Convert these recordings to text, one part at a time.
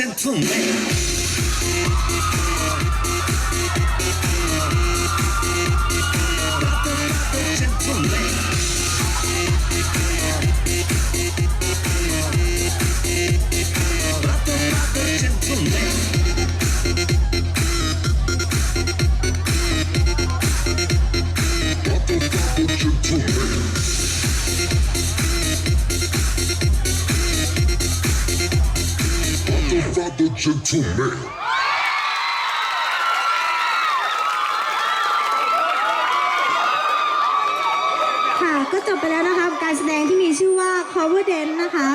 Centrum. ค่ะก็จบไปแล้วนะคะการแสดงที่มีชื่อว่า cover dance นะคะ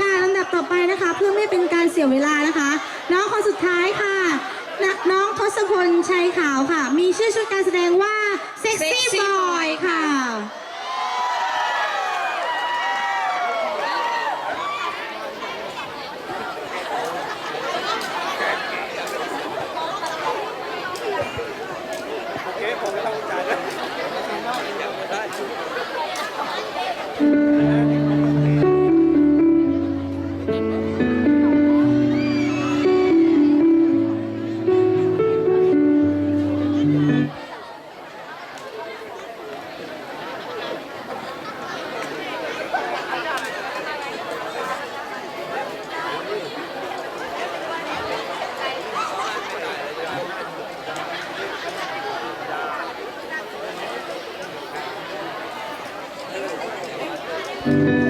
ค่ะลำดับต่อไปนะคะ เพื่อไม่เป็นการเสียเวลานะคะ น้องคนสุดท้ายค่ะนน้องทศพลชัยขาวค่ะ มีชื่อชุดการแสดงว่า Sexy boy จะ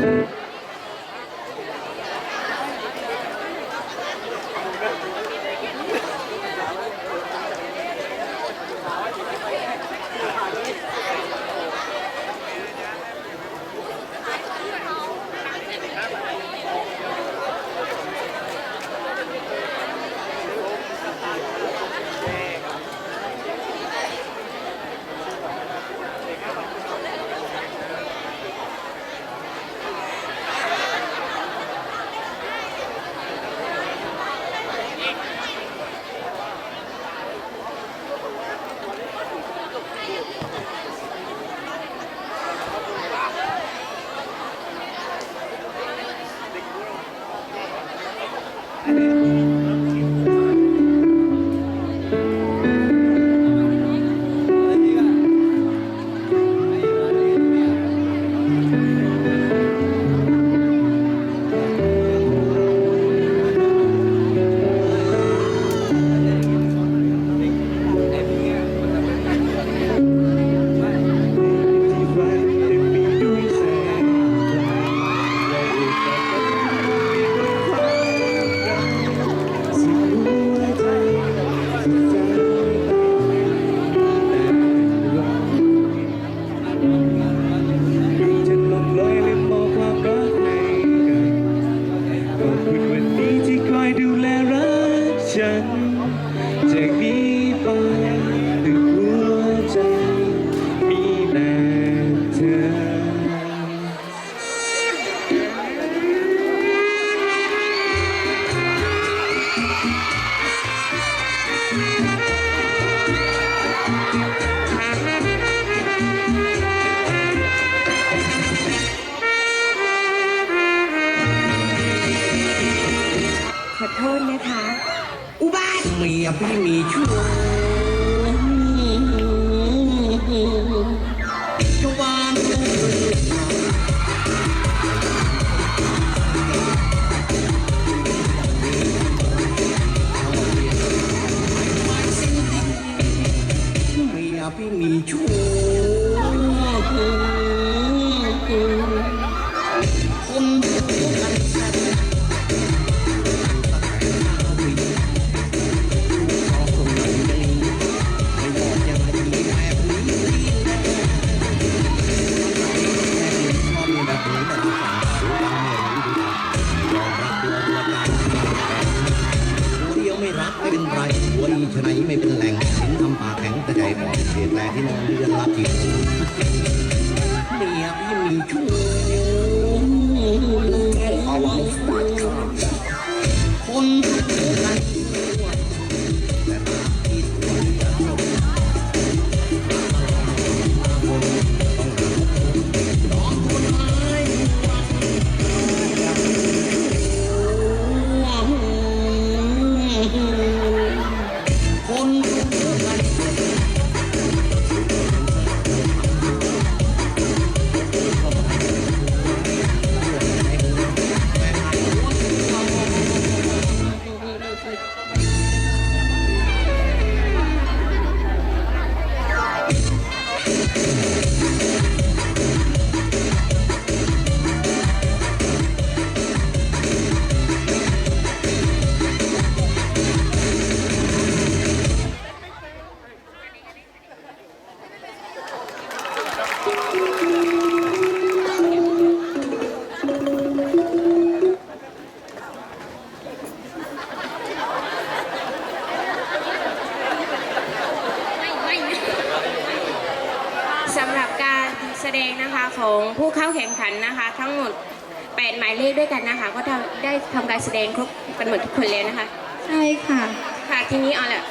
ทำการแสดงครบกันหมดทุกคนแล้วนะคะ ใช่ค่ะ ค่ะทีนี้เอาแหละ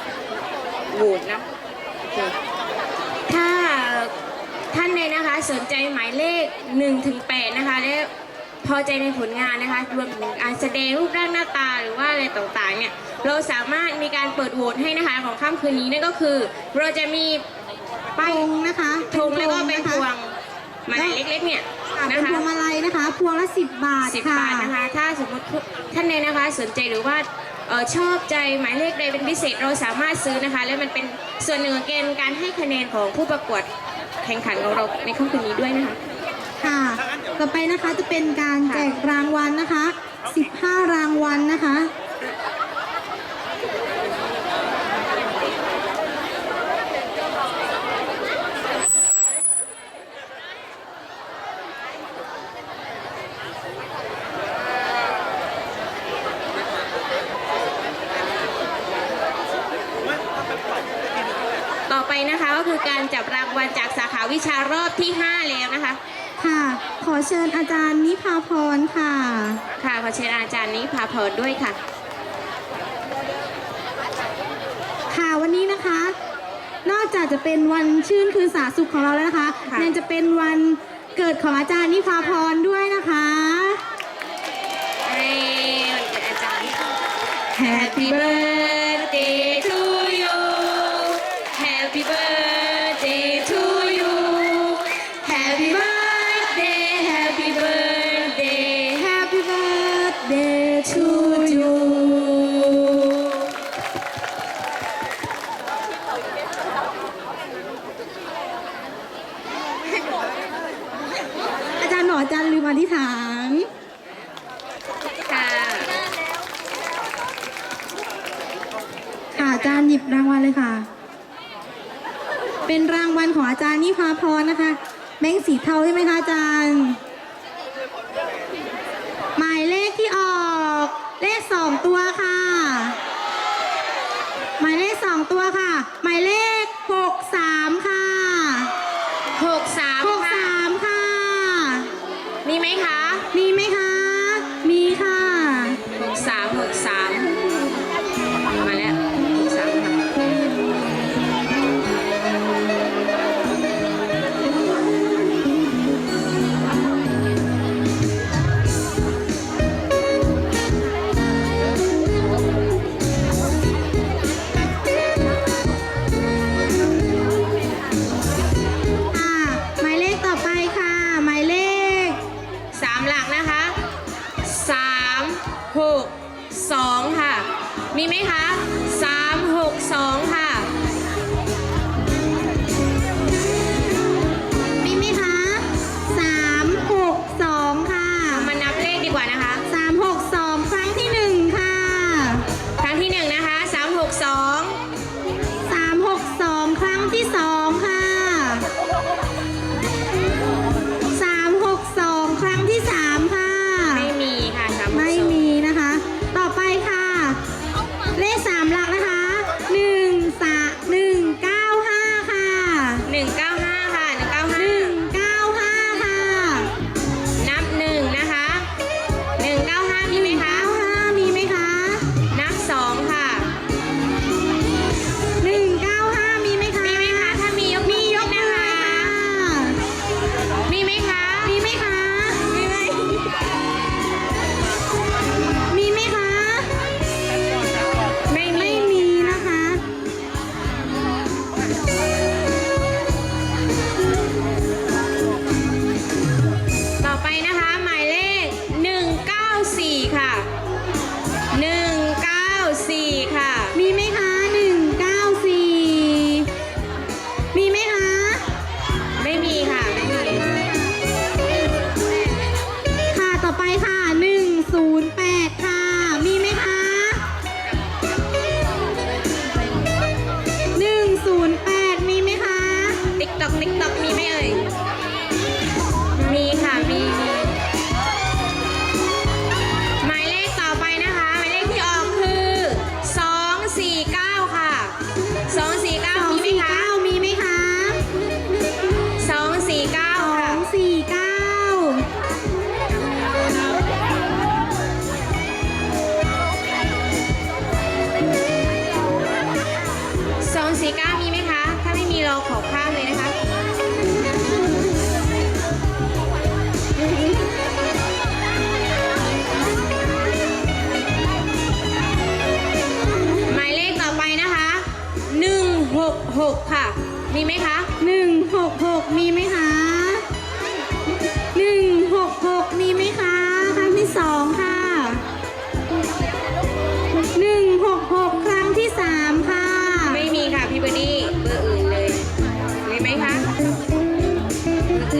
โหวตนะโอเคถ้าท่านใดนะคะสนใจหมายเลข1ถึง8นะคะและพอใจในผลงานนะคะรวมถึงการแสดงรูปร่างหน้าตาหรือว่าอะไรต่างๆเนี่ยเราสามารถมีการเปิดโหวตให้นะคะของค่ำคืนนี้นั่นก็คือ เราจะมีป้ายธงนะคะธงแล้วก็เป็นพวงนะคะห มายเลขเล็กๆเนี่ยค่ะนะเป็นพคะวงมาลัยนะคะ พวงละสิบบาทสิบค่ะ บาทนะคะ ถ้าสมมติท่านใดนะคะสนใจหรือว่าเอ่อชอบใจหมายเลขใดเป็นพิเศษเราสามารถซื้อนะคะ และมันเป็นส่วนหนึ่งของเกณฑ์การให้คะแนนของผู้ประกวดแข่งขันของเราในค่ำคืนนี้ด้วยนะคะ ค่ะ ต่อไปนะคะจะเป็นการแจกรางวัลนะคะ 15 รางวัลนะคะ ต่อไปนะคะก็คือการจับรางวัลจากสาขาวิชารอบที่ 5 แล้วนะคะ ค่ะ ขอเชิญอาจารย์นิพาพรค่ะ ค่ะขอเชิญอาจารย์นี้พาเพลินด้วยค่ะ ค่ะวันนี้นะคะ นอกจากจะเป็นวันชื่นคือสาสุขของเราแล้วนะคะค่ะ ยังจะเป็นวันเกิดของอาจารย์นิพาพรด้วยนะคะให้วันเกิดอาจารย์ Happy birthday จารย์หยิบรางวัลเลยค่ะ เป็นรางวัลของอาจารย์นิพาพรนะคะแบงค์สีเทาใช่ไหมคะอาจารย์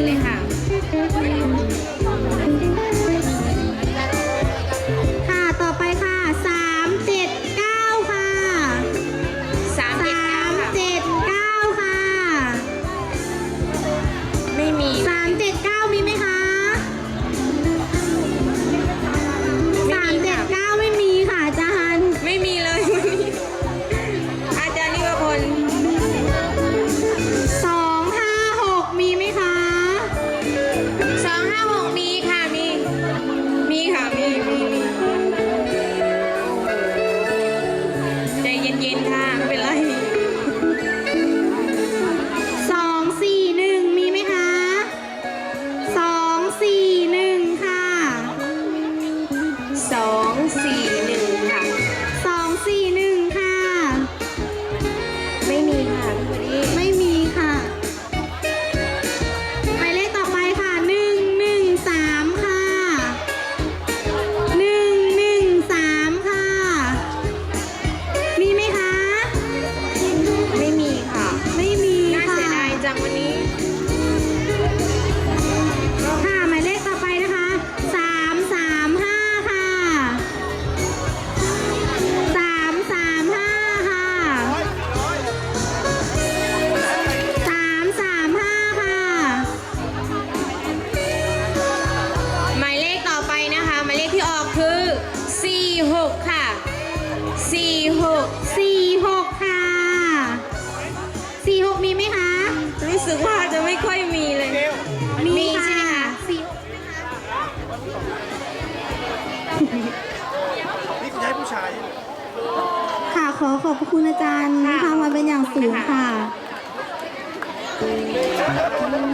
เลยค่ะ นี่คุณยายผู้ชายค่ะขอขอบคุณอาจารย์ที่ะมาเป็นอย่างสูงค่ะ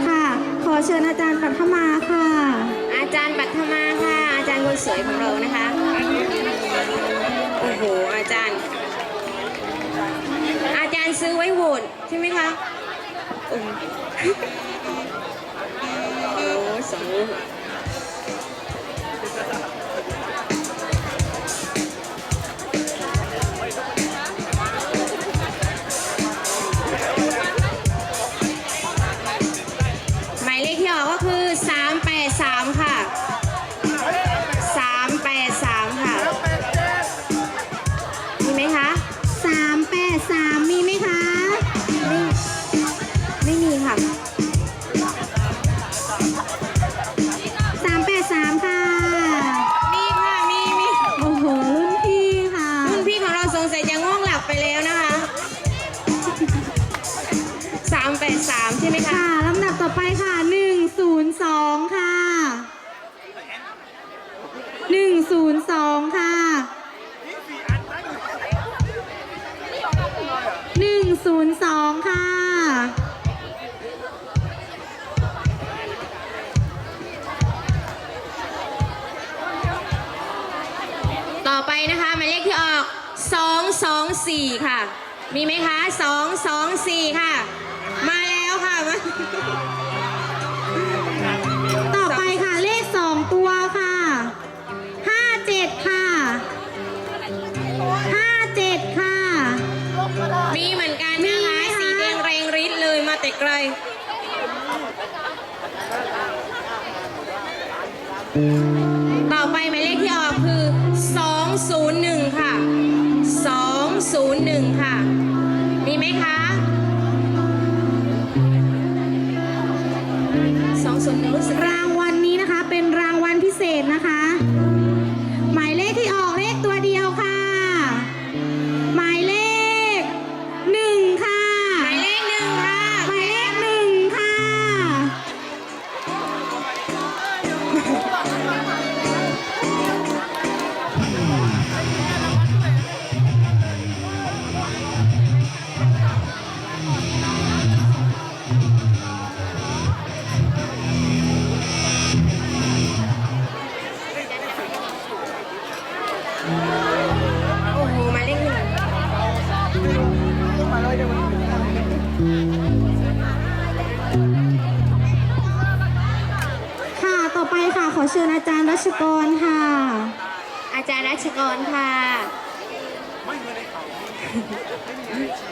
ค่ะ ขอเชิญอาจารย์ปัทมาค่ะ อาจารย์ปัทมาค่ะ อาจารย์คนสวยของเรานะคะ โอ้โห อาจารย์ อาจารย์ซื้อไว้โหวตใช่ไหมคะ โอ้โหสอง ไกล Thank you. ค่ะ ต่อไปค่ะ ขอเชิญอาจารย์รัชกรค่ะ อาจารย์รัชกรค่ะ ไม่เคยได้ข่าวไม่มีอาชี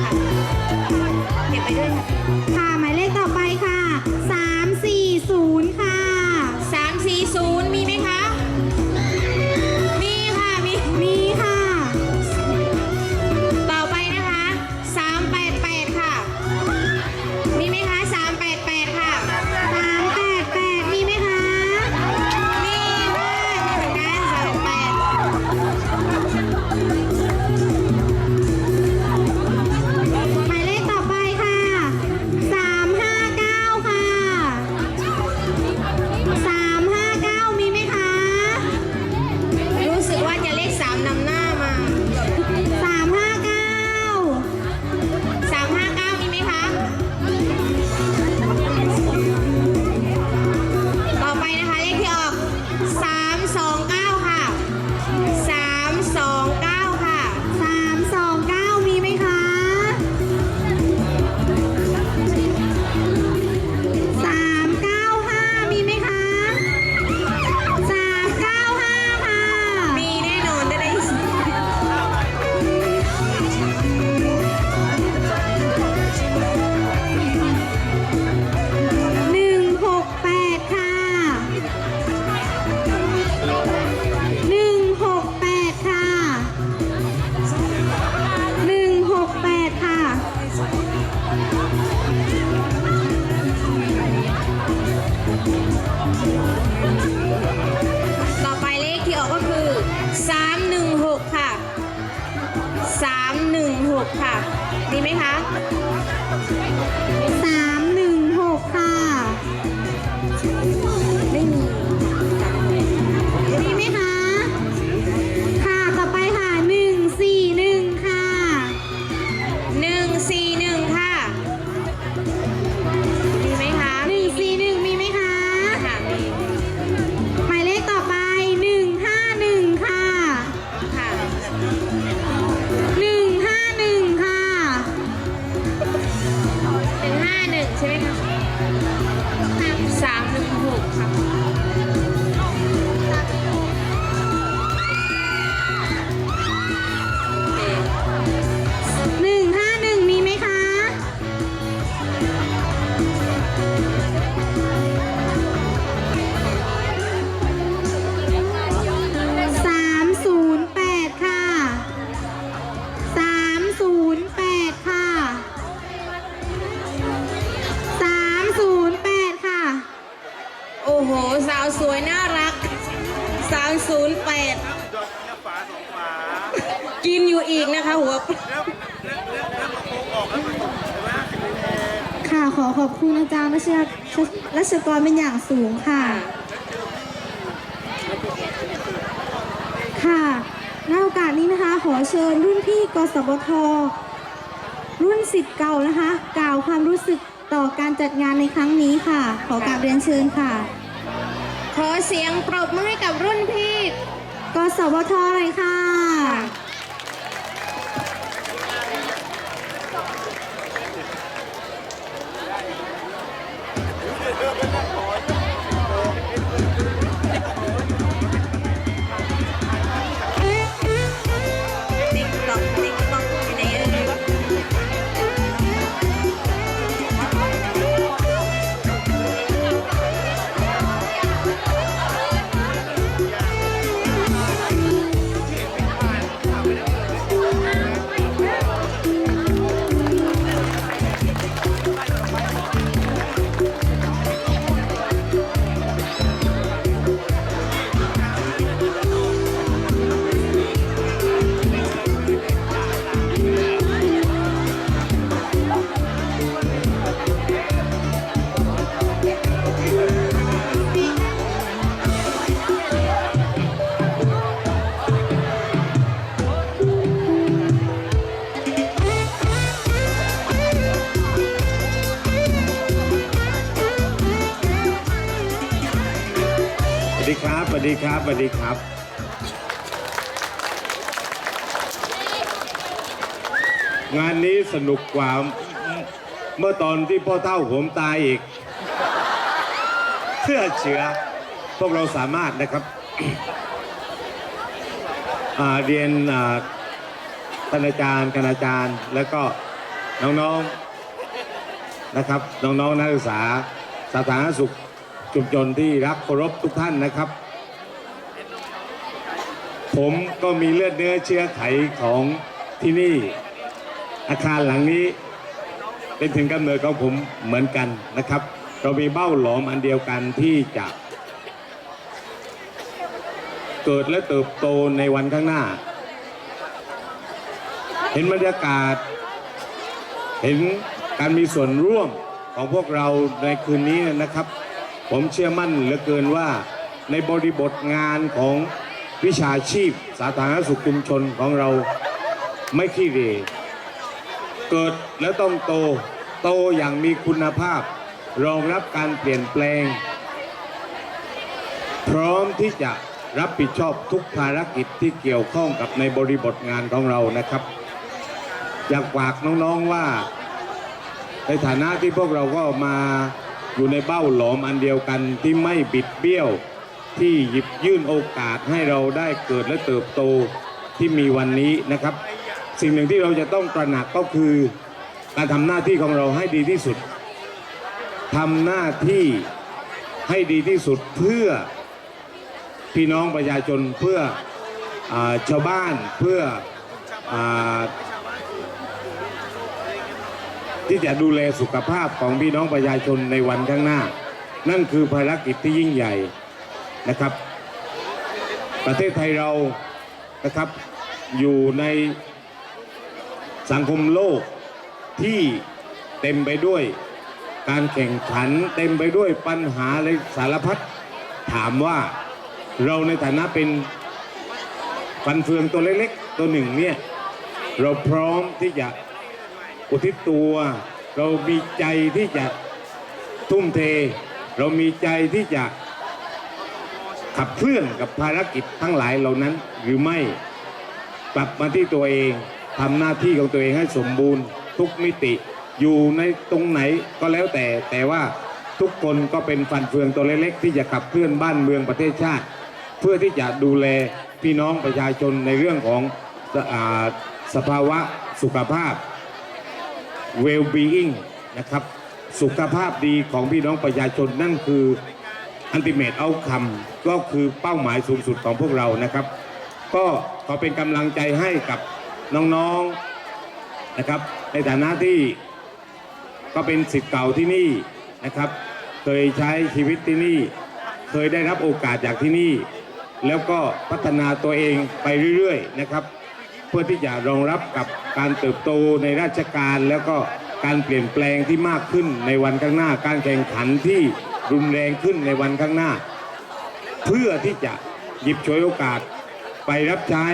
ค่ะ อบคุณอาจารย์รัชรัชกรเป็นอย่างสูงค่ะ ค่ะในโอกาสนี้นะคะ ขอเชิญรุ่นพี่กสบทรุ่นสิทธิ์เก่านะคะ กล่าวความรู้สึกต่อการจัดงานในครั้งนี้ค่ะ ขอกราบเรียนเชิญค่ะ ขอเสียงปรบมือให้กับรุ่นพี่กสบทหน่อยค่ะ สวัสดีครับสวัสดีครับ งานนี้สนุกกว่า เมื่อตอนที่พ่อเท่าผมตายอีกเชื่อเชื่อพวกเราสามารถนะครับเรียนอาท่านอาจารย์คณาจารย์ แล้วก็น้องๆนะครับ น้องๆนักศึกษาสาธารณสุข ชุมชนที่รักเคารพทุกท่านนะครับ ผมก็มีเลือดเนื้อเชื้อไขของที่นี่ อาคารหลังนี้เป็นถึงกำเนิดของผมเหมือนกันนะครับ เรามีเบ้าหลอมอันเดียวกันที่จะเกิดและเติบโตในวันข้างหน้า เห็นบรรยากาศ เห็นการมีส่วนร่วมของพวกเราในคืนนี้นะครับ ผมเชื่อมั่นเหลือเกินว่าในบริบทงานของวิชาชีพสาธารณสุขชุมชนของเราไม่ขี้เหร่เกิดแล้วต้องโตโตอย่างมีคุณภาพ รองรับการเปลี่ยนแปลง พร้อมที่จะรับผิดชอบทุกภารกิจที่เกี่ยวข้องกับในบริบทงานของเรานะครับอยากฝากน้องๆว่า ในฐานะที่พวกเราก็มา อยู่ในเบ้าหลอมอันเดียวกันที่ไม่บิดเบี้ยว ที่หยิบยื่นโอกาสให้เราได้เกิดและเติบโตที่มีวันนี้นะครับ สิ่งหนึ่งที่เราจะต้องตระหนักก็คือ การทำหน้าที่ของเราให้ดีที่สุดทำหน้าที่ให้ดีที่สุดเพื่อพี่น้องประชาชนเพื่ออชาวบ้านเพื่ออ ที่จะดูแลสุขภาพของพี่น้องประชาชนในวันข้างหน้า นั่นคือภารกิจที่ยิ่งใหญ่นะครับ ประเทศไทยเรานะครับอยู่ในสังคมโลกที่เต็มไปด้วยการแข่งขันเต็มไปด้วยปัญหาและสารพัดถามว่าเราในฐานะเป็นฟันเฟืองตัวเล็กๆ ตัวหนึ่งเนี่ย เราพร้อมที่จะ อุทิศตัว เรามีใจที่จะทุ่มเท เรามีใจที่จะขับเคลื่อนกับภารกิจทั้งหลายเหล่านั้นหรือไม่กลับมาที่ตัวเองทำหน้าที่ของตัวเองให้สมบูรณ์ ทุกมิติอยู่ในตรงไหนก็แล้วแต่ แต่ว่าทุกคนก็เป็นฟันเฟืองตัวเล็กๆที่จะขับเคลื่อนบ้านเมืองประเทศชาติ เพื่อที่จะดูแลพี่น้องประชาชนในเรื่องของสอ่าสภาวะสุขภาพ well-being นะครับ สุขภาพดีของพี่น้องประชาชนนั่นคืออันติเมตเอาคำก็คือเป้าหมายสูงสุดของพวกเรานะครับ ก็ขอเป็นกำลังใจให้กับน้องๆนะครับ ในฐานะที่ก็เป็นสิทธิ์เก่าที่นี่นะครับ เคยใช้ชีวิตที่นี่ เคยได้รับโอกาสจากที่นี่ แล้วก็พัฒนาตัวเองไปเรื่อยๆนะครับ พื่อที่จะรองรับกับการเติบโตในราชการแล้วก็การเปลี่ยนแปลงที่มากขึ้นในวันข้างหน้า การแข่งขันที่รุนแรงขึ้นในวันข้างหน้า เพื่อที่จะหยิบฉวยโอกาสไปรับใช้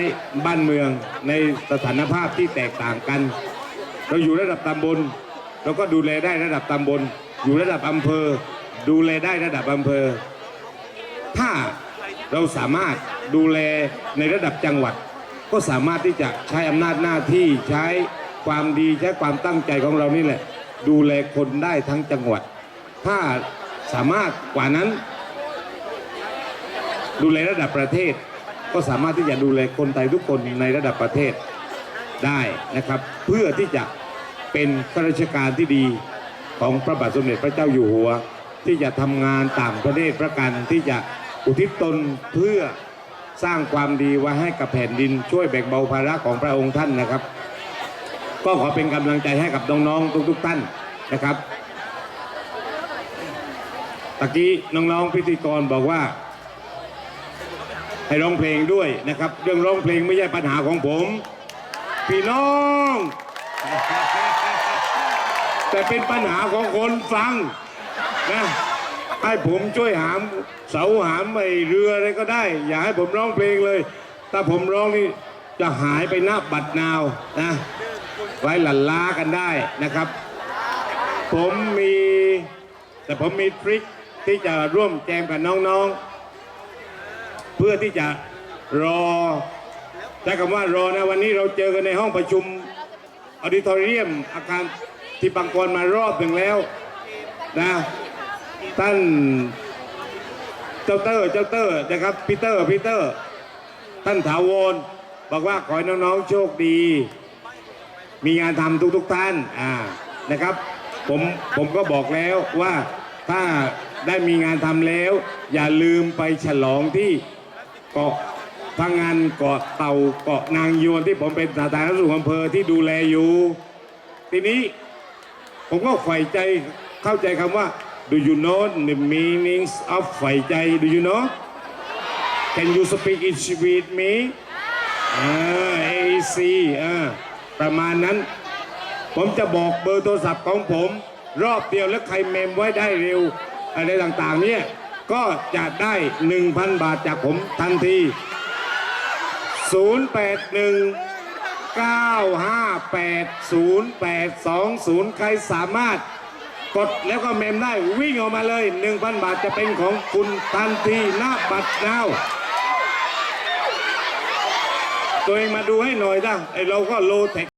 บ้านเมืองในสถานภาพที่แตกต่างกัน เราอยู่ระดับตำบลเราก็ดูแลได้ระดับตำบล อยู่ระดับอำเภอ ดูแลได้ระดับอำเภอ ถ้าเราสามารถดูแลในระดับจังหวัด ก็สามารถที่จะใช้อำนาจหน้าที่ใช้ความดีใช้ความตั้งใจของเรานี่แหละ ดูแลคนได้ทั้งจังหวัด ถ้าสามารถกว่านั้น ดูแลระดับประเทศ ก็สามารถที่จะดูแลคนไทยทุกคนในระดับประเทศได้นะครับ เพื่อที่จะเป็นข้าราชการที่ดีของพระบาทสมเด็จพระเจ้าอยู่หัว ที่จะทำงานต่างประเทศประกันที่จะอุทิศตนเพื่อ สร้างความดีไว้ให้กับแผ่นดินช่วยแบ่งเบาภาระของพระองค์ท่านนะครับ ก็ขอเป็นกำลังใจให้กับน้องๆทุกๆท่านนะครับตะกี้น้องๆพิธีกรบอกว่า ให้ร้องเพลงด้วยนะครับ เรื่องร้องเพลงไม่ใช่ปัญหาของผม พี่น้อง แต่เป็นปัญหาของคนฟังนะ ให้ผมช่วยหามเสาหามไอเรืออะไรก็ได้ อย่าให้ผมร้องเพลงเลย ถ้าผมร้องนี่จะหายไปหน้าบัดนาวนะ ไว้หลั่นล้ากันได้นะครับ ผมมี แต่ผมมีทริคที่จะร่วมแจมกับน้องๆ เพื่อที่จะรอใช้คำว่ารอนะวันนี้เราเจอกันในห้องประชุมออดิทอเรียมอาคารที่บางกรมารอบหนึ่งแล้วนะ ท่านเจ้าเตอร์เจ้าเตอร์นะครับพีเตอร์พีเตอร์ ท่านถาวรบอกว่าขอให้น้องๆโชคดี มีงานทำทุกๆท่านอ่านะครับ ผมผมก็บอกแล้วว่าถ้าได้มีงานทำแล้ว อย่าลืมไปฉลองที่เกาะพังงานเกาะเต่าเกาะนางยวนที่ผมเป็นสาธารณสุขอำเภอที่ดูแลอยู่ ทีนี้ผมก็ใฝ่ใจเข้าใจคำว่า do you know the meanings of ใฝ่ใจ do you know can you speak it with me อ่า a c อ่าประมาณนั้น ผมจะบอกเบอร์โทรศัพท์ของผม รอบเดียวแล้วใครเมมไว้ได้เร็ว อะไรต่างๆเนี่ย ก็จะได้ 1,000 บาทจากผมทันที 081 958 0820 ใครสามารถ กดแล้วก็เมมได้วิ่งออกมาเลย 1,000 บาทจะเป็นของคุณทันทีหน้าบัตรนาวตัวเองมาดูให้หน่อยจ้ะไอเราก็โลเทค